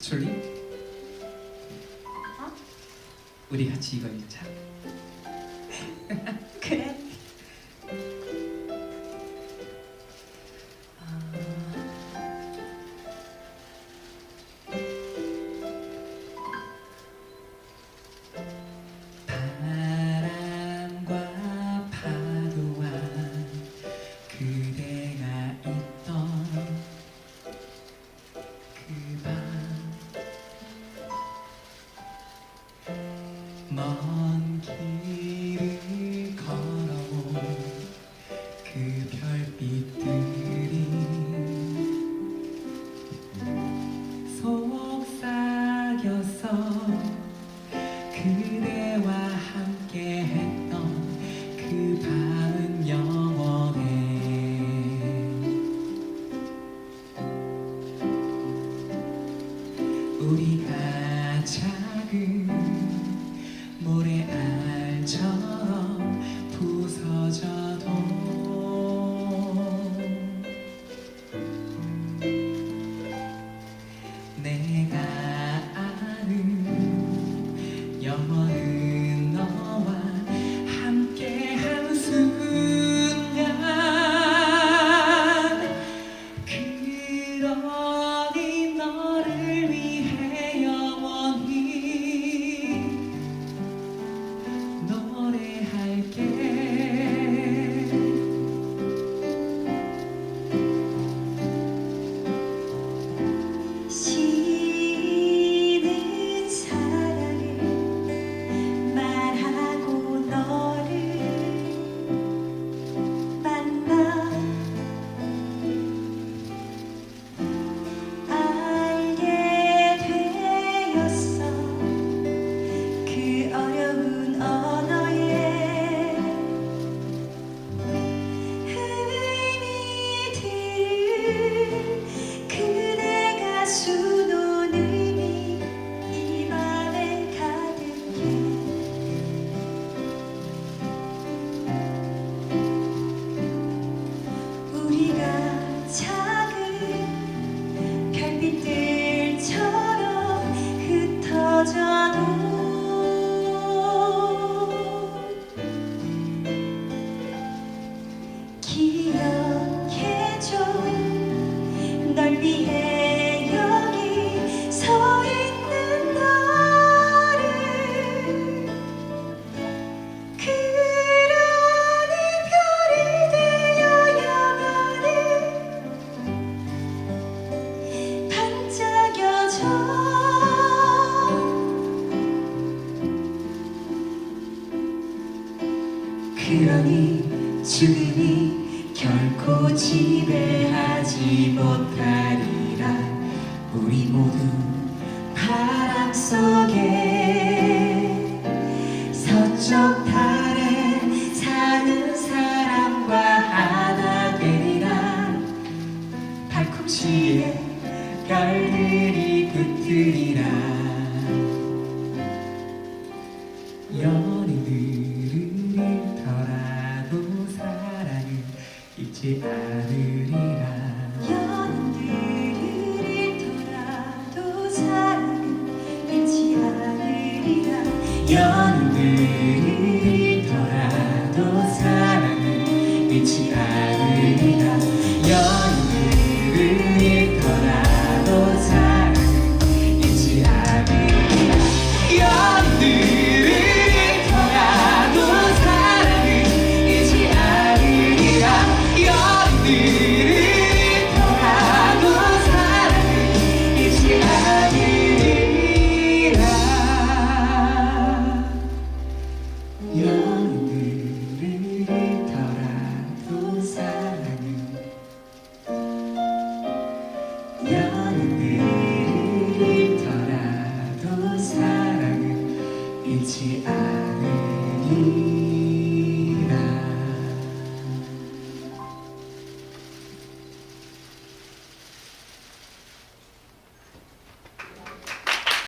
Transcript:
솔리? 어? 우리 같이 이거 읽자. 그래. 그대와 함께해 천천히 주님이 결코 지배하지 못하리라. 우리 모두 바람 속에 서쪽 달에 사는 사람과 하나 되리라. 달콤 지에 별들이 붙으리라. 년들이더라도 사랑은 잊지 않으리라. Yeah.